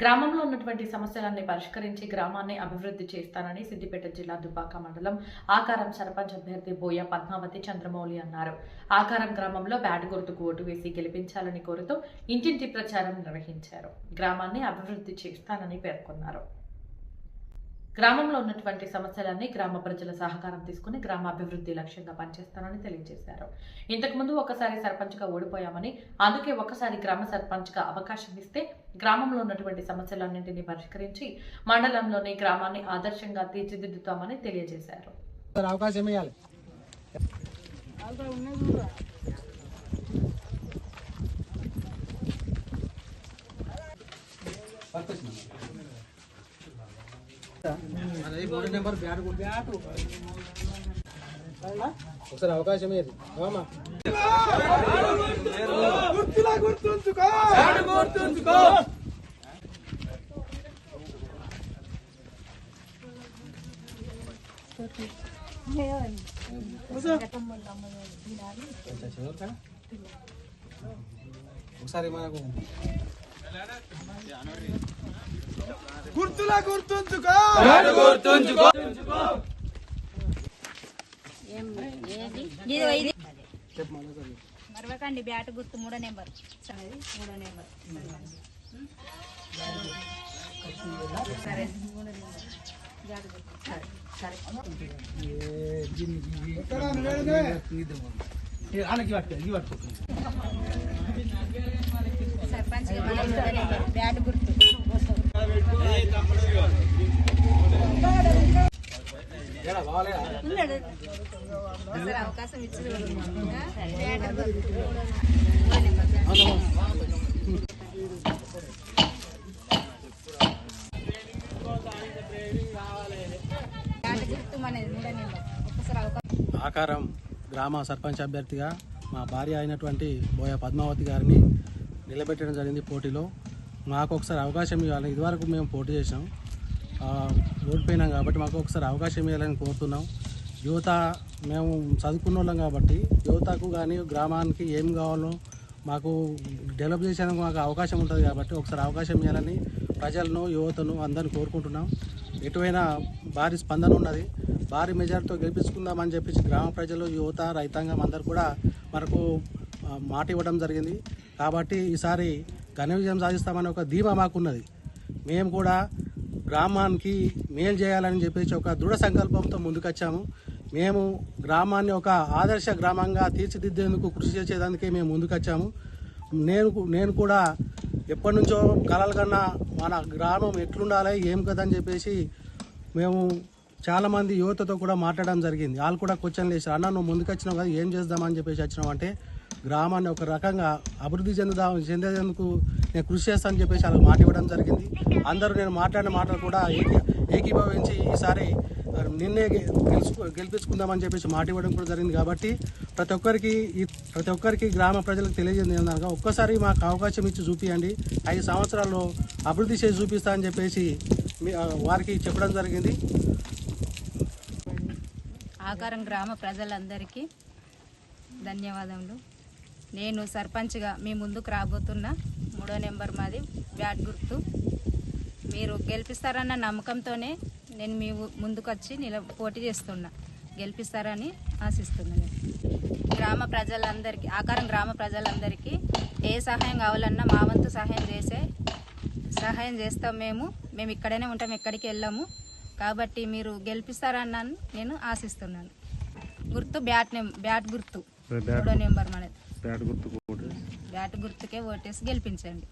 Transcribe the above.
గ్రామంలో ఉన్నటువంటి సమస్యలన్నీ పరిష్కరించి గ్రామాన్ని అభివృద్ధి చేస్తానని సిద్దిపేట జిల్లా దుబ్బాక మండలం ఆకారం సర్పంచ్ అభ్యర్థి బోయ పద్మావతి చంద్రమౌళి అన్నారు. ఆకారం గ్రామంలో బ్యాట్ గుర్తుకు ఓటు వేసి గెలిపించాలని కోరుతూ ఇంటింటి ప్రచారం నిర్వహించారు. గ్రామాన్ని అభివృద్ధి చేస్తానని పేర్కొన్నారు. గ్రామంలో ఉన్నటువంటి సమస్యలన్నీ గ్రామ ప్రజల సహకారం తీసుకుని గ్రామ అభివృద్ధి లక్ష్యంగా పనిచేస్తానని తెలియజేశారు. ఇంతకుముందు ఒకసారి సర్పంచ్గా ఓడిపోయామని అందుకే ఒకసారి గ్రామ సర్పంచ్గా అవకాశం ఇస్తే గ్రామంలో ఉన్నటువంటి సమస్యలన్నింటినీ పరిష్కరించి మండలంలోని గ్రామాన్ని ఆదర్శంగా తీర్చిదిద్దుతామని తెలియజేశారు. అవకాశం ఇవ్వాలి అదే మూడు నెంబర్ బ్యాట్ కొట్టు. సరేనా? ఒకసారి అవకాశం ఏది అమ్మా కొంచెం చిన్నది కదా? ఒకసారి మనకు గుర్తులా గుర్తుంచుకో. మరవకండి బ్యాట్ గుర్తు మూడో నెంబర్. మూడో నెంబర్. సర్పంచ్ మన మూడో నెంబర్ బ్యాట్ గుర్తు ఏడా, బాగాలేదా? ఉన్నాడు ఒకసారి అవకాశం ఇచ్చింది బ్యాట్ గుర్తు మూడో నెంబర్ బ్యాట్ గుర్తు మనది మూడో నెంబర్ ఒకసారి అవకాశం ఆకారం గ్రామ సర్పంచ్ అభ్యర్థిగా మా భార్య అయినటువంటి బోయ పద్మావతి గారిని నిలబెట్టడం జరిగింది పోటీలో. మాకు ఒకసారి అవకాశం ఇవ్వాలి. ఇదివరకు మేము పోటీ చేసాం ఓడిపోయినాం కాబట్టి మాకు ఒకసారి అవకాశం ఇవ్వాలని కోరుతున్నాం. యువత మేము చదువుకున్న వాళ్ళం కాబట్టి యువతకు కానీ గ్రామానికి ఏం కావాలో మాకు డెవలప్ చేసేందుకు మాకు అవకాశం ఉంటుంది కాబట్టి ఒకసారి అవకాశం ఇవ్వాలని ప్రజలను యువతను అందరిని కోరుకుంటున్నాం. ఎటువైనా భారీ స్పందన ఉన్నది. భారీ మెజార్టీతో గెలిపించుకుందామని చెప్పేసి గ్రామ ప్రజలు యువత రైతాంగం అందరు కూడా మనకు మాట ఇవ్వడం జరిగింది. కాబట్టి ఈసారి ఘన విజయం సాధిస్తామని ఒక ధీమా మాకున్నది. మేము కూడా గ్రామానికి మేలు చేయాలని చెప్పేసి ఒక దృఢ సంకల్పంతో ముందుకొచ్చాము. మేము గ్రామాన్ని ఒక ఆదర్శ గ్రామంగా తీర్చిదిద్దేందుకు కృషి చేసేదానికే మేము ముందుకొచ్చాము. నేను నేను కూడా ఎప్పటి నుంచో కలలు కన్నా మన గ్రామం ఎట్లుండాలి ఏం కదా అని చెప్పేసి మేము చాలామంది యువతతో కూడా మాట్లాడడం జరిగింది. వాళ్ళు కూడా క్వశ్చన్లు వేసారు అన్న నువ్వు ముందుకొచ్చినావు కదా ఏం చేద్దామని చెప్పేసి వచ్చినావు అంటే గ్రామాన్ని ఒక రకంగా అభివృద్ధి చెందుదా చెందేందుకు నేను కృషి చేస్తానని చెప్పేసి వాళ్ళకి మాట ఇవ్వడం జరిగింది. అందరూ నేను మాట్లాడిన మాటలు కూడా ఏకీ ఏకీభవించి ఈసారి నిన్నే గెలుచుకు గెలిపించుకుందామని చెప్పేసి మాట ఇవ్వడం కూడా జరిగింది కాబట్టి ప్రతి ఒక్కరికి ఈ ప్రతి ఒక్కరికి గ్రామ ప్రజలకు తెలియజేది ఒక్కసారి మాకు అవకాశం ఇచ్చి చూపియండి. ఐదు సంవత్సరాల్లో అభివృద్ధి చేసి చూపిస్తా అని చెప్పేసి మీ- వారికి చెప్పడం జరిగింది. ఆకారం గ్రామ ప్రజలందరికీ ధన్యవాదములు. నేను సర్పంచ్గా మీ ముందుకు రాబోతున్న మూడో నెంబర్ మాది బ్యాట్ గుర్తు. మీరు గెలిపిస్తారన్న నమ్మకంతోనే నేను మీ ముందుకు వచ్చి నిల పోటీ చేస్తున్నా. గెలిపిస్తారని ఆశిస్తున్నాను గ్రామ ప్రజలందరికీ ఆకారం గ్రామ ప్రజలందరికీ ఏ సహాయం కావాలన్నా మా వంతు సహాయం చేసే సహాయం చేస్తాం మేము. మేము ఇక్కడనే ఉంటాం ఎక్కడికి వెళ్ళాము. కాబట్టి మీరు గెలిపిస్తారన్న నేను ఆశిస్తున్నాను. గుర్తు బ్యాట్ నెం బ్యాట్ గుర్తు. మూడో నెంబర్ మనది. బ్యాట్ గుర్తుకే ఓటేసి గెలిపించండి.